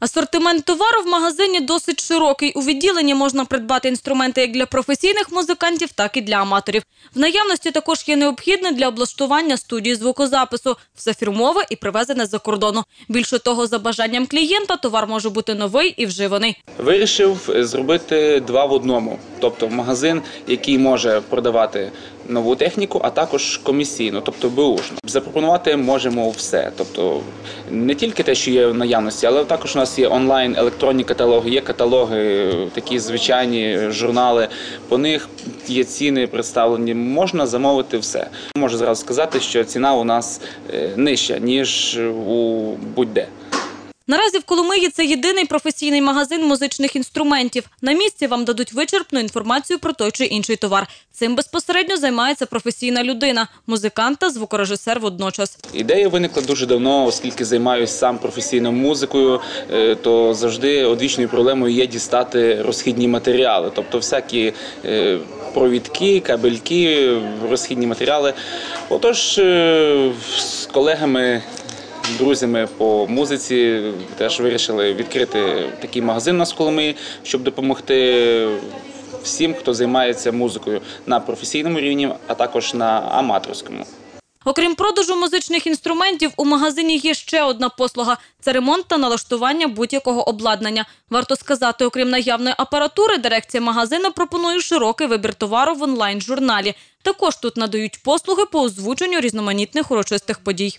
Асортимент товару в магазині досить широкий. У відділенні можна придбати інструменти як для професійних музикантів, так і для аматорів. В наявності також є необхідне для облаштування студії звукозапису. Все фірмове і привезене з-за кордону. Більше того, за бажанням клієнта товар може бути новий і вживаний. Вирішив зробити два в одному, тобто магазин, який може продавати нову техніку, а також комісійну, тобто беушну. Запропонувати можемо все, тобто не тільки те, що є в наявності, але також у нас є онлайн електронні каталоги, є каталоги, такі звичайні журнали. По них є ціни представлені. Можна замовити все. Можу зразу сказати, що ціна у нас е, нижча ніж у будь-де. Наразі в Коломиї це єдиний професійний магазин музичних інструментів. На місці вам дадуть вичерпну інформацію про той чи інший товар. Цим безпосередньо займається професійна людина – музикант та звукорежисер водночас. Ідея виникла дуже давно, оскільки займаюся сам професійною музикою, е, то завжди одвічною проблемою є дістати розхідні матеріали, тобто всякі е, провідки, кабельки, розхідні матеріали. Отож, е, з колегами. Друзями по музиці теж вирішили відкрити такий магазин у нас Коломиї, щоб допомогти всім, хто займається музикою на професійному рівні, а також на аматорському. Окрім продажу музичних інструментів, у магазині є ще одна послуга – це ремонт та налаштування будь-якого обладнання. Варто сказати, окрім наявної апаратури, дирекція магазину пропонує широкий вибір товару в онлайн-журналі. Також тут надають послуги по озвученню різноманітних урочистих подій.